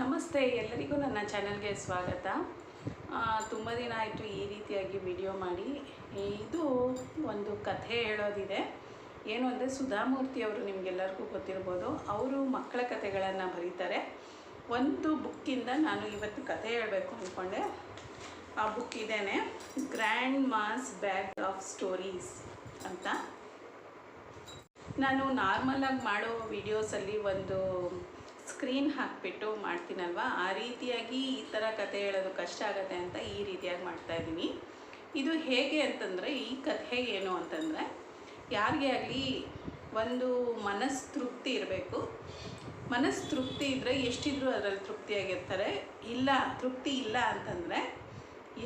ನಮಸ್ತೆ, ಎಲ್ಲರಿಗೂ ನನ್ನ ಚಾನಲ್ಗೆ ಸ್ವಾಗತ. ತುಂಬ ದಿನ ಆಯಿತು ಈ ರೀತಿಯಾಗಿ ವಿಡಿಯೋ ಮಾಡಿ. ಇದು ಒಂದು ಕಥೆ ಹೇಳೋದಿದೆ. ಏನು ಅಂದರೆ ಸುಧಾಮೂರ್ತಿ ಅವರು ನಿಮಗೆಲ್ಲರಿಗೂ ಗೊತ್ತಿರ್ಬೋದು, ಅವರು ಮಕ್ಕಳ ಕಥೆಗಳನ್ನು ಬರೀತಾರೆ. ಒಂದು ಬುಕ್ಕಿಂದ ನಾನು ಇವತ್ತು ಕಥೆ ಹೇಳಬೇಕು ಅಂದ್ಕೊಂಡೆ ಆ ಬುಕ್ ಇದೇನೆ, grandma's bag of stories ಅಂತ. ನಾನು ನಾರ್ಮಲಾಗಿ ಮಾಡೋ ವಿಡಿಯೋಸಲ್ಲಿ ಒಂದು ಸ್ಕ್ರೀನ್ ಹಾಕಿಬಿಟ್ಟು ಮಾಡ್ತೀನಲ್ವ? ಆ ರೀತಿಯಾಗಿ ಈ ಥರ ಕತೆ ಹೇಳೋದು ಕಷ್ಟ ಆಗುತ್ತೆ ಅಂತ ಈ ರೀತಿಯಾಗಿ ಮಾಡ್ತಾ ಇದ್ದೀನಿ. ಇದು ಹೇಗೆ ಅಂತಂದರೆ, ಈ ಕಥೆ ಏನು ಅಂತಂದರೆ, ಯಾರಿಗೇ ಆಗಲಿ ಒಂದು ಮನಸ್ಸು ತೃಪ್ತಿ ಇರಬೇಕು. ಮನಸ್ಸು ತೃಪ್ತಿ ಇದ್ದರೆ ಎಷ್ಟಿದ್ರೂ ಅದರಲ್ಲಿ ತೃಪ್ತಿಯಾಗಿರ್ತಾರೆ ಇಲ್ಲ, ತೃಪ್ತಿ ಇಲ್ಲ ಅಂತಂದರೆ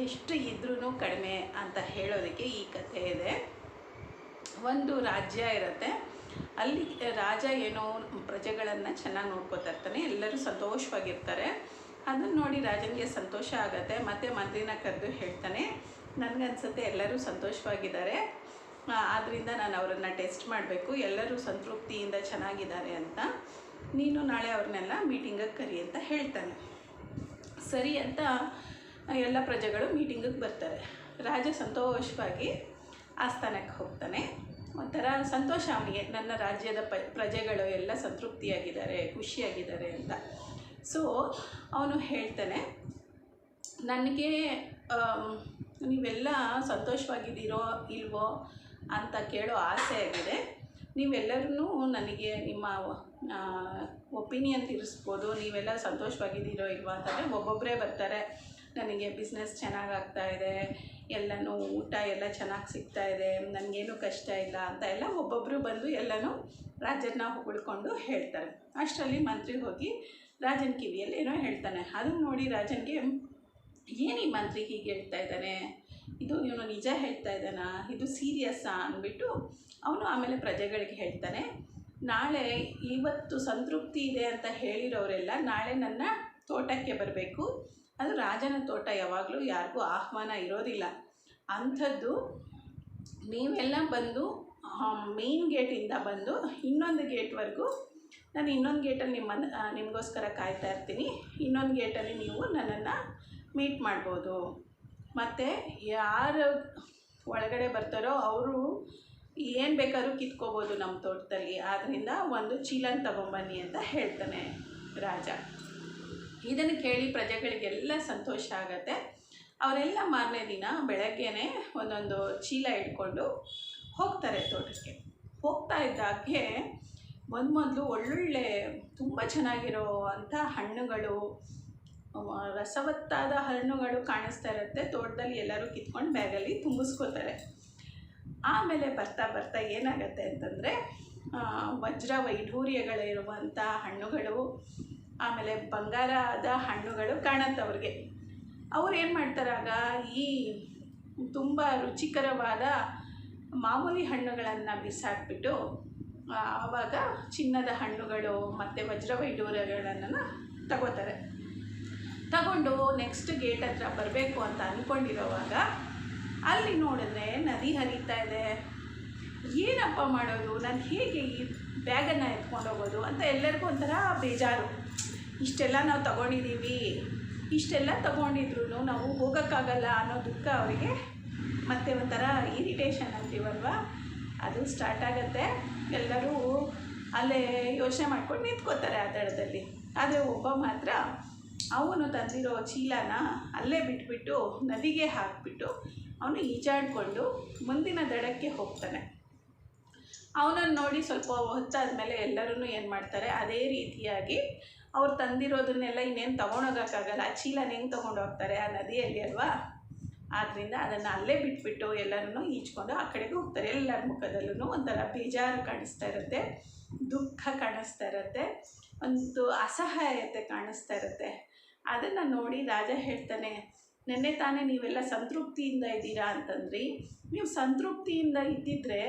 ಎಷ್ಟು ಇದ್ರೂ ಕಡಿಮೆ ಅಂತ ಹೇಳೋದಕ್ಕೆ ಈ ಕಥೆ ಇದೆ. ಒಂದು ರಾಜ್ಯ ಇರುತ್ತೆ. ಅಲ್ಲಿ ರಾಜ ಏನೋ ಪ್ರಜೆಗಳನ್ನು ಚೆನ್ನಾಗಿ ನೋಡ್ಕೋತಾ ಇರ್ತಾನೆ, ಎಲ್ಲರೂ ಸಂತೋಷವಾಗಿರ್ತಾರೆ. ಅದನ್ನು ನೋಡಿ ರಾಜನಿಗೆ ಸಂತೋಷ ಆಗುತ್ತೆ. ಮತ್ತೆ ಮಂತ್ರಿನ ಕರೆದು ಹೇಳ್ತಾನೆ, ನನಗನ್ಸುತ್ತೆ ಎಲ್ಲರೂ ಸಂತೋಷವಾಗಿದ್ದಾರೆ. ಆದ್ದರಿಂದ ನಾನು ಅವರನ್ನು ಟೆಸ್ಟ್ ಮಾಡಬೇಕು. ಎಲ್ಲರೂ ಸಂತೃಪ್ತಿಯಿಂದ ಚೆನ್ನಾಗಿದ್ದಾರೆ ಅಂತ. ನೀನು ನಾಳೆ ಅವ್ರನ್ನೆಲ್ಲ ಮೀಟಿಂಗಿಗೆ ಕರಿ ಅಂತ ಹೇಳ್ತಾನೆ. ಸರಿ ಅಂತ ಎಲ್ಲ ಪ್ರಜೆಗಳು ಮೀಟಿಂಗಿಗೆ ಬರ್ತಾರೆ. ರಾಜ ಸಂತೋಷವಾಗಿ ಆಸ್ಥಾನಕ್ಕೆ ಹೋಗ್ತಾನೆ. ಒಂಥರ ಸಂತೋಷ ಅವನಿಗೆ. ನನ್ನ ರಾಜ್ಯದ ಪ, ಪ್ರಜೆಗಳು ಎಲ್ಲ ಸಂತೃಪ್ತಿಯಾಗಿದ್ದಾರೆ, ಖುಷಿಯಾಗಿದ್ದಾರೆ ಅಂತ. ಸೊ ಅವನು ಹೇಳ್ತಾನೆ, ನನಗೆ ನೀವೆಲ್ಲ ಸಂತೋಷವಾಗಿದ್ದೀರೋ ಇಲ್ವೋ ಅಂತ ಕೇಳೋ ಆಸೆ ಆಗಿದೆ. ನೀವೆಲ್ಲರೂ ನನಗೆ ನಿಮ್ಮ ಒಪಿನಿಯನ್ ತಿಳಿಸ್ಬೋದು. ನೀವೆಲ್ಲ ಸಂತೋಷವಾಗಿದ್ದೀರೋ ಇಲ್ವೋ ಅಂತಂದರೆ ಒಬ್ಬೊಬ್ಬರೇ ಬರ್ತಾರೆ. ನನಗೆ ಬಿಸ್ನೆಸ್ ಚೆನ್ನಾಗಿ ಇದೆ, ಎಲ್ಲನೂ ಊಟ ಎಲ್ಲ ಚೆನ್ನಾಗಿ ಸಿಗ್ತಾ ಇದೆ, ನನಗೇನು ಕಷ್ಟ ಇಲ್ಲ ಅಂತ ಎಲ್ಲ ಒಬ್ಬೊಬ್ಬರು ಬಂದು ಎಲ್ಲನೂ ರಾಜನ್ನ ಹೊಗಳ್ಕೊಂಡು ಹೇಳ್ತಾರೆ. ಅಷ್ಟರಲ್ಲಿ ಮಂತ್ರಿ ಹೋಗಿ ರಾಜನ ಕಿವಿಯಲ್ಲಿ ಏನೋ ಹೇಳ್ತಾನೆ. ಅದನ್ನು ನೋಡಿ ರಾಜನಿಗೆ, ಏನು ಈ ಮಂತ್ರಿ ಹೀಗೆ ಹೇಳ್ತಾ ಇದ್ದಾನೆ? ಇದು ಇವನು ನಿಜ ಹೇಳ್ತಾ ಇದ್ದಾನಾ? ಇದು ಸೀರಿಯಸ್ಸಾ ಅಂದ್ಬಿಟ್ಟು ಅವನು ಆಮೇಲೆ ಪ್ರಜೆಗಳಿಗೆ ಹೇಳ್ತಾನೆ, ನಾಳೆ ಇವತ್ತು ಸಂತೃಪ್ತಿ ಇದೆ ಅಂತ ಹೇಳಿರೋರೆಲ್ಲ ನಾಳೆ ನನ್ನ ತೋಟಕ್ಕೆ ಬರಬೇಕು. ಅದು ರಾಜನ ತೋಟ, ಯಾವಾಗಲೂ ಯಾರಿಗೂ ಆಹ್ವಾನ ಇರೋದಿಲ್ಲ. ಅಂಥದ್ದು ನೀವೆಲ್ಲ ಬಂದು ಮೇನ್ ಗೇಟಿಂದ ಬಂದು ಇನ್ನೊಂದು ಗೇಟ್ವರೆಗೂ ನಾನು ಇನ್ನೊಂದು ಗೇಟಲ್ಲಿ ನಿಮ್ಮ ನಿಮಗೋಸ್ಕರ ಕಾಯ್ತಾ ಇರ್ತೀನಿ. ಇನ್ನೊಂದು ಗೇಟಲ್ಲಿ ನೀವು ನನ್ನನ್ನು ಮೀಟ್ ಮಾಡ್ಬೋದು. ಮತ್ತು ಯಾರು ಒಳಗಡೆ ಬರ್ತಾರೋ ಅವರು ಏನು ಬೇಕಾದ್ರೂ ಕಿತ್ಕೋಬೋದು ನಮ್ಮ ತೋಟದಲ್ಲಿ. ಆದ್ದರಿಂದ ಒಂದು ಚೀಲನ್ ತಗೊಂಬನ್ನಿ ಅಂತ ಹೇಳ್ತಾನೆ ರಾಜ. ಇದನ್ನು ಕೇಳಿ ಪ್ರಜೆಗಳಿಗೆಲ್ಲ ಸಂತೋಷ ಆಗತ್ತೆ. ಅವರೆಲ್ಲ ಮಾರನೇ ದಿನ ಬೆಳಗ್ಗೆನೆ ಒಂದೊಂದು ಚೀಲ ಇಟ್ಕೊಂಡು ಹೋಗ್ತಾರೆ ತೋಟಕ್ಕೆ. ಹೋಗ್ತಾ ಇದ್ದಾಗೆ ಮೊದಮೊದಲು ಮೊದಲು ಒಳ್ಳೊಳ್ಳೆ ತುಂಬ ಚೆನ್ನಾಗಿರೋ ಅಂಥ ಹಣ್ಣುಗಳು, ರಸವತ್ತಾದ ಹಣ್ಣುಗಳು ಕಾಣಿಸ್ತಾ ಇರುತ್ತೆ. ತೋಟದಲ್ಲಿ ಎಲ್ಲರೂ ಕಿತ್ಕೊಂಡು ಬ್ಯಾಗಲ್ಲಿ ತುಂಬಿಸ್ಕೋತಾರೆ. ಆಮೇಲೆ ಬರ್ತಾ ಬರ್ತಾ ಏನಾಗತ್ತೆ ಅಂತಂದರೆ ವಜ್ರ ವೈಢೂರ್ಯಗಳಿರುವಂಥ ಹಣ್ಣುಗಳು ಆಮೇಲೆ ಬಂಗಾರದ ಹಣ್ಣುಗಳು ಕಾಣತ್ತೆ ಅವ್ರಿಗೆ ಅವ್ರು ಏನು ಮಾಡ್ತಾರಾಗ ಈ ತುಂಬ ರುಚಿಕರವಾದ ಮಾಮೂಲಿ ಹಣ್ಣುಗಳನ್ನು ಬಿಸಾಕ್ಬಿಟ್ಟು ಆವಾಗ ಚಿನ್ನದ ಹಣ್ಣುಗಳು ಮತ್ತು ವಜ್ರವೈಡೂರ್ಯಗಳನ್ನು ತಗೋತಾರೆ. ತಗೊಂಡು ನೆಕ್ಸ್ಟ್ ಗೇಟ್ ಹತ್ರ ಬರಬೇಕು ಅಂತ ಅಂದ್ಕೊಂಡಿರೋವಾಗ ಅಲ್ಲಿ ನೋಡಿದ್ರೆ ನದಿ ಹರಿತಾ ಇದೆ. ಏನಪ್ಪ ಮಾಡೋದು? ನಾನು ಹೇಗೆ ಈ ಬ್ಯಾಗನ್ನು ಎತ್ಕೊಂಡು ಹೋಗೋದು ಅಂತ ಎಲ್ಲರಿಗೂ ಒಂಥರ ಬೇಜಾರು. ಇಷ್ಟೆಲ್ಲ ನಾವು ತಗೊಂಡಿದ್ದೀವಿ, ಇಷ್ಟೆಲ್ಲ ತಗೊಂಡಿದ್ರು ನಾವು ಹೋಗೋಕ್ಕಾಗಲ್ಲ ಅನ್ನೋ ದುಃಖ ಅವರಿಗೆ. ಮತ್ತೆ ಒಂಥರ ಇರಿಟೇಷನ್ ಅಂತೀವಲ್ವ? ಅದು ಸ್ಟಾರ್ಟ್ ಆಗುತ್ತೆ. ಎಲ್ಲರೂ ಅಲ್ಲೇ ಯೋಚನೆ ಮಾಡ್ಕೊಂಡು ನಿಂತ್ಕೋತಾರೆ ಆ ದಡದಲ್ಲಿ ಆದರೆ ಒಬ್ಬ ಮಾತ್ರ ಅವನು ತಂದಿರೋ ಚೀಲನ ಅಲ್ಲೇ ಬಿಟ್ಬಿಟ್ಟು ನದಿಗೆ ಹಾಕಿಬಿಟ್ಟು ಅವನು ಈಜಾಡಿಕೊಂಡು ಮುಂದಿನ ದಡಕ್ಕೆ ಹೋಗ್ತಾನೆ. ಅವನನ್ನು ನೋಡಿ ಸ್ವಲ್ಪ ಹೊತ್ತಾದ ಮೇಲೆ ಎಲ್ಲರೂ ಏನು ಮಾಡ್ತಾರೆ, ಅದೇ ರೀತಿಯಾಗಿ ಅವ್ರು ತಂದಿರೋದನ್ನೆಲ್ಲ ಇನ್ನೇನು ತೊಗೊಂಡೋಗೋಕ್ಕಾಗಲ್ಲ. ಆ ಚೀಲನ ಹೆಂಗೆ ತೊಗೊಂಡೋಗ್ತಾರೆ ಆ ನದಿಯಲ್ಲಿ ಅಲ್ವಾ? ಆದ್ದರಿಂದ ಅದನ್ನು ಅಲ್ಲೇ ಬಿಟ್ಬಿಟ್ಟು ಎಲ್ಲರೂ ಈಜ್ಕೊಂಡು ಆ ಕಡೆಗೆ ಹೋಗ್ತಾರೆ. ಎಲ್ಲರ ಮುಖದಲ್ಲೂ ಒಂಥರ ಬೇಜಾರು ಕಾಣಿಸ್ತಾ ಇರುತ್ತೆ, ದುಃಖ ಕಾಣಿಸ್ತಾ ಇರುತ್ತೆ, ಒಂದು ಅಸಹಾಯತೆ ಕಾಣಿಸ್ತಾ ಇರುತ್ತೆ. ಅದನ್ನು ನೋಡಿ ರಾಜ ಹೇಳ್ತಾನೆ, ನೆನ್ನೆ ತಾನೇ ನೀವೆಲ್ಲ ಸಂತೃಪ್ತಿಯಿಂದ ಇದ್ದೀರಾ? ಅಂತಂದ್ರಿ. ನೀವು ಸಂತೃಪ್ತಿಯಿಂದ ಇದ್ದಿದ್ರೆ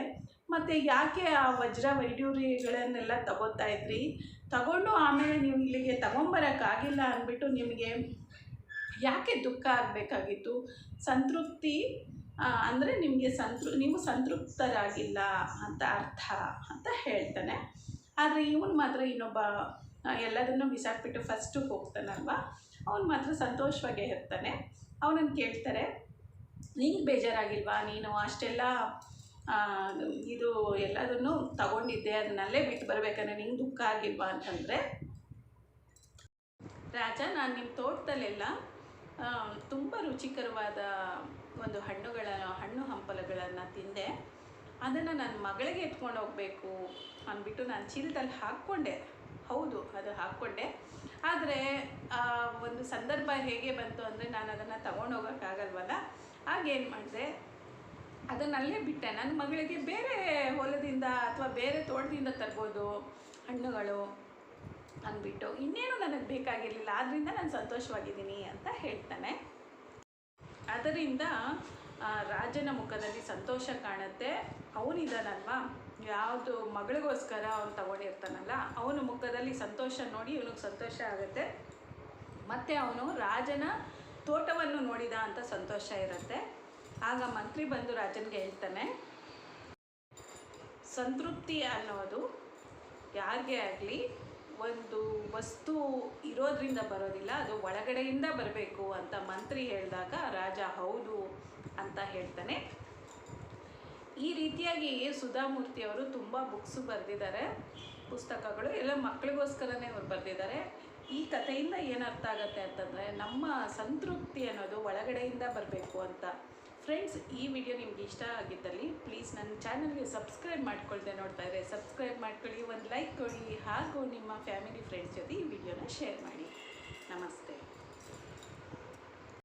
ಮತ್ತು ಯಾಕೆ ಆ ವಜ್ರ ವೈಡೂರಿಗಳನ್ನೆಲ್ಲ ತಗೋತಾ ಇದ್ರಿ? ತಗೊಂಡು ಆಮೇಲೆ ನೀವು ಇಲ್ಲಿಗೆ ತಗೊಂಬರೋಕ್ಕಾಗಿಲ್ಲ ಅಂದ್ಬಿಟ್ಟು ನಿಮಗೆ ಯಾಕೆ ದುಃಖ ಆಗಬೇಕಾಗಿತ್ತು? ಸಂತೃಪ್ತಿ ಅಂದರೆ ನಿಮಗೆ ಸಂತೃ, ನೀವು ಸಂತೃಪ್ತರಾಗಿಲ್ಲ ಅಂತ ಅರ್ಥ ಅಂತ ಹೇಳ್ತಾನೆ. ಆದರೆ ಇವನು ಮಾತ್ರ ಇನ್ನೊಬ್ಬ ಎಲ್ಲದನ್ನು ಬಿಸಾಕ್ಬಿಟ್ಟು ಫಸ್ಟು ಹೋಗ್ತಾನಲ್ವ? ಅವನು ಮಾತ್ರ ಸಂತೋಷವಾಗೇ ಇರ್ತಾನೆ. ಅವನನ್ನು ಕೇಳ್ತಾರೆ ನಿಂಗೆ ಬೇಜಾರಾಗಿಲ್ವಾ? ನೀನು ಅಷ್ಟೆಲ್ಲ ಇದು ಎಲ್ಲದನ್ನು ತಗೊಂಡಿದ್ದೆ, ಅದನ್ನಲ್ಲೇ ಬಿಟ್ಟು ಬರಬೇಕಂದ್ರೆ ನಿಂಗೆ ದುಃಖ ಆಗಿಲ್ವಾ ಅಂತಂದರೆ. ರಾಜ, ನಾನು ನಿಮ್ಮ ತೋಟದಲ್ಲೆಲ್ಲ ತುಂಬ ರುಚಿಕರವಾದ ಒಂದು ಹಣ್ಣುಗಳ, ಹಣ್ಣು ಹಂಪಲುಗಳನ್ನು ತಿಂದೆ. ಅದನ್ನು ನನ್ನ ಮಗಳಿಗೆ ಎತ್ಕೊಂಡು ಹೋಗಬೇಕು ಅಂದ್ಬಿಟ್ಟು ನಾನು ಚೀಲದಲ್ಲಿ ಹಾಕ್ಕೊಂಡೆ. ಹೌದು, ಅದು ಹಾಕ್ಕೊಂಡೆ. ಆದರೆ ಒಂದು ಸಂದರ್ಭ ಹೇಗೆ ಬಂತು ಅಂದರೆ ನಾನು ಅದನ್ನು ತಗೊಂಡು ಹೋಗೋಕ್ಕಾಗಲ್ವಲ್ಲ? ಆಗೇನು ಮಾಡಿದೆ ಅದನ್ನಲ್ಲೇ ಬಿಟ್ಟೆ. ನನ್ನ ಮಗಳಿಗೆ ಬೇರೆ ಹೊಲದಿಂದ ಅಥವಾ ಬೇರೆ ತೋಟದಿಂದ ತರ್ಬೋದು, ಹಣ್ಣುಗಳು ಅಂದ್ಬಿಟ್ಟು. ಇನ್ನೇನು ನನಗೆ ಬೇಕಾಗಿರಲಿಲ್ಲ. ಆದ್ದರಿಂದ ನಾನು ಸಂತೋಷವಾಗಿದ್ದೀನಿ ಅಂತ ಹೇಳ್ತಾನೆ. ಅದರಿಂದ ರಾಜನ ಮುಖದಲ್ಲಿ ಸಂತೋಷ ಕಾಣುತ್ತೆ. ಅವನಿದ್ದಾನಲ್ವಾ ಯಾವುದು ಮಗಳಿಗೋಸ್ಕರ ಅವನು ತಗೊಂಡಿರ್ತಾನಲ್ಲ, ಅವನ ಮುಖದಲ್ಲಿ ಸಂತೋಷ ನೋಡಿ ಇವನಿಗೆ ಸಂತೋಷ ಆಗುತ್ತೆ. ಮತ್ತು ಅವನು ರಾಜನ ತೋಟವನ್ನು ನೋಡಿದ ಅಂತ ಸಂತೋಷ ಇರುತ್ತೆ. ಆಗ ಮಂತ್ರಿ ಬಂದು ರಾಜನಿಗೆ ಹೇಳ್ತಾನೆ, ಸಂತೃಪ್ತಿ ಅನ್ನೋದು ಯಾರಿಗೆ ಆಗಲಿ ಒಂದು ವಸ್ತು ಇರೋದ್ರಿಂದ ಬರೋದಿಲ್ಲ, ಅದು ಒಳಗಡೆಯಿಂದ ಬರಬೇಕು ಅಂತ ಮಂತ್ರಿ ಹೇಳಿದಾಗ ರಾಜ ಹೌದು ಅಂತ ಹೇಳ್ತಾನೆ. ಈ ರೀತಿಯಾಗಿ ಸುಧಾಮೂರ್ತಿ ಅವರು ತುಂಬ ಬುಕ್ಸು ಬರೆದಿದ್ದಾರೆ, ಪುಸ್ತಕಗಳು ಎಲ್ಲ ಮಕ್ಕಳಿಗೋಸ್ಕರನೇ ಅವ್ರು ಬರೆದಿದ್ದಾರೆ. ಈ ಕಥೆಯಿಂದ ಏನರ್ಥ ಆಗುತ್ತೆ ಅಂತಂದರೆ, ನಮ್ಮ ಸಂತೃಪ್ತಿ ಅನ್ನೋದು ಒಳಗಡೆಯಿಂದ ಬರಬೇಕು ಅಂತ. ಫ್ರೆಂಡ್ಸ್ ಈ ವಿಡಿಯೋ ನಿಮ್ಗೆ ಇಷ್ಟ ಆಗಿದ್ದಲ್ಲಿ ಪ್ಲೀಸ್ ನನ್ನ ಚಾನಲ್ಗೆ ಸಬ್ಸ್ಕ್ರೈಬ್ ಮಾಡ್ಕೊಳ್ದೆ ನೋಡ್ತಾ ಇದ್ದರೆ ಸಬ್ಸ್ಕ್ರೈಬ್ ಮಾಡ್ಕೊಳ್ಳಿ, ಒಂದು ಲೈಕ್ ಕೊಡಿ, ಹಾಗೂ ನಿಮ್ಮ ಫ್ಯಾಮಿಲಿ ಫ್ರೆಂಡ್ಸ್ ಜೊತೆ ಈ ವಿಡಿಯೋನ ಶೇರ್ ಮಾಡಿ.